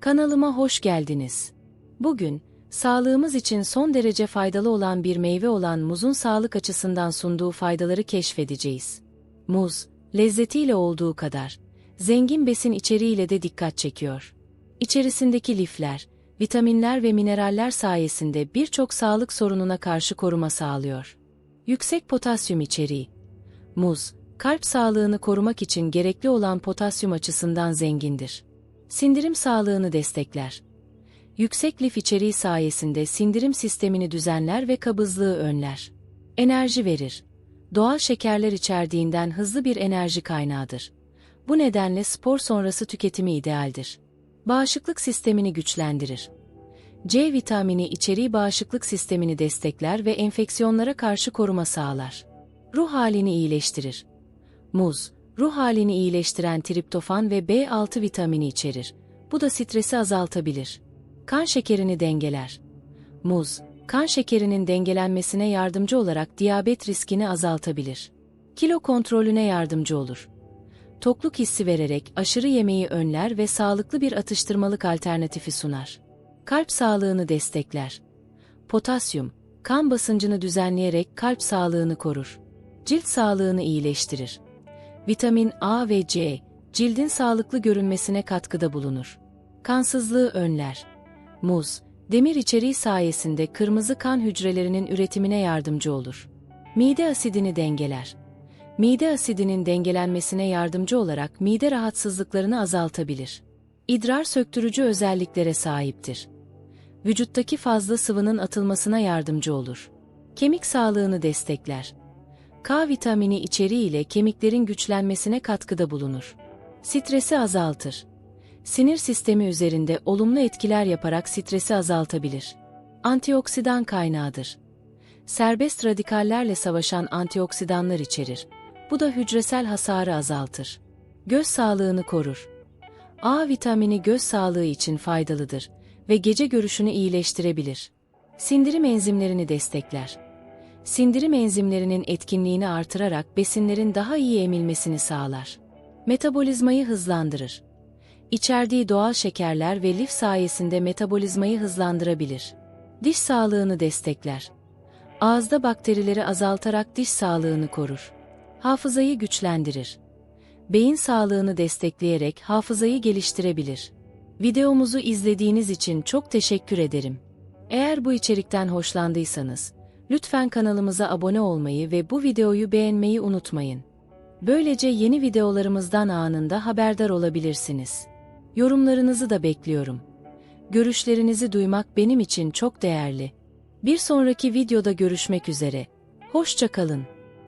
Kanalıma hoş geldiniz. Bugün, sağlığımız için son derece faydalı olan bir meyve olan muzun sağlık açısından sunduğu faydaları keşfedeceğiz. Muz, lezzetiyle olduğu kadar, zengin besin içeriğiyle de dikkat çekiyor. İçerisindeki lifler, vitaminler ve mineraller sayesinde birçok sağlık sorununa karşı koruma sağlıyor. Yüksek potasyum içeriği. Muz, kalp sağlığını korumak için gerekli olan potasyum açısından zengindir. Sindirim sağlığını destekler. Yüksek lif içeriği sayesinde sindirim sistemini düzenler ve kabızlığı önler. Enerji verir. Doğal şekerler içerdiğinden hızlı bir enerji kaynağıdır. Bu nedenle spor sonrası tüketimi idealdir. Bağışıklık sistemini güçlendirir. C vitamini içeriği bağışıklık sistemini destekler ve enfeksiyonlara karşı koruma sağlar. Ruh halini iyileştirir. Muz, ruh halini iyileştiren triptofan ve B6 vitamini içerir. Bu da stresi azaltabilir. Kan şekerini dengeler. Muz, kan şekerinin dengelenmesine yardımcı olarak diyabet riskini azaltabilir. Kilo kontrolüne yardımcı olur. Tokluk hissi vererek aşırı yemeği önler ve sağlıklı bir atıştırmalık alternatifi sunar. Kalp sağlığını destekler. Potasyum, kan basıncını düzenleyerek kalp sağlığını korur. Cilt sağlığını iyileştirir. Vitamin A ve C, cildin sağlıklı görünmesine katkıda bulunur. Kansızlığı önler. Muz, demir içeriği sayesinde kırmızı kan hücrelerinin üretimine yardımcı olur. Mide asidini dengeler. Mide asidinin dengelenmesine yardımcı olarak mide rahatsızlıklarını azaltabilir. İdrar söktürücü özelliklere sahiptir. Vücuttaki fazla sıvının atılmasına yardımcı olur. Kemik sağlığını destekler. K vitamini içeriği ile kemiklerin güçlenmesine katkıda bulunur. Stresi azaltır. Sinir sistemi üzerinde olumlu etkiler yaparak stresi azaltabilir. Antioksidan kaynağıdır. Serbest radikallerle savaşan antioksidanlar içerir. Bu da hücresel hasarı azaltır. Göz sağlığını korur. A vitamini göz sağlığı için faydalıdır ve gece görüşünü iyileştirebilir. Sindirim enzimlerini destekler sindirim enzimlerinin etkinliğini artırarak besinlerin daha iyi emilmesini sağlar. Metabolizmayı hızlandırır. İçerdiği doğal şekerler ve lif sayesinde metabolizmayı hızlandırabilir. Diş sağlığını destekler. Ağızda bakterileri azaltarak diş sağlığını korur. Hafızayı güçlendirir. Beyin sağlığını destekleyerek hafızayı geliştirebilir. Videomuzu izlediğiniz için çok teşekkür ederim. Eğer bu içerikten hoşlandıysanız, Lütfen kanalımıza abone olmayı ve bu videoyu beğenmeyi unutmayın. Böylece yeni videolarımızdan anında haberdar olabilirsiniz. Yorumlarınızı da bekliyorum. Görüşlerinizi duymak benim için çok değerli. Bir sonraki videoda görüşmek üzere. Hoşça kalın.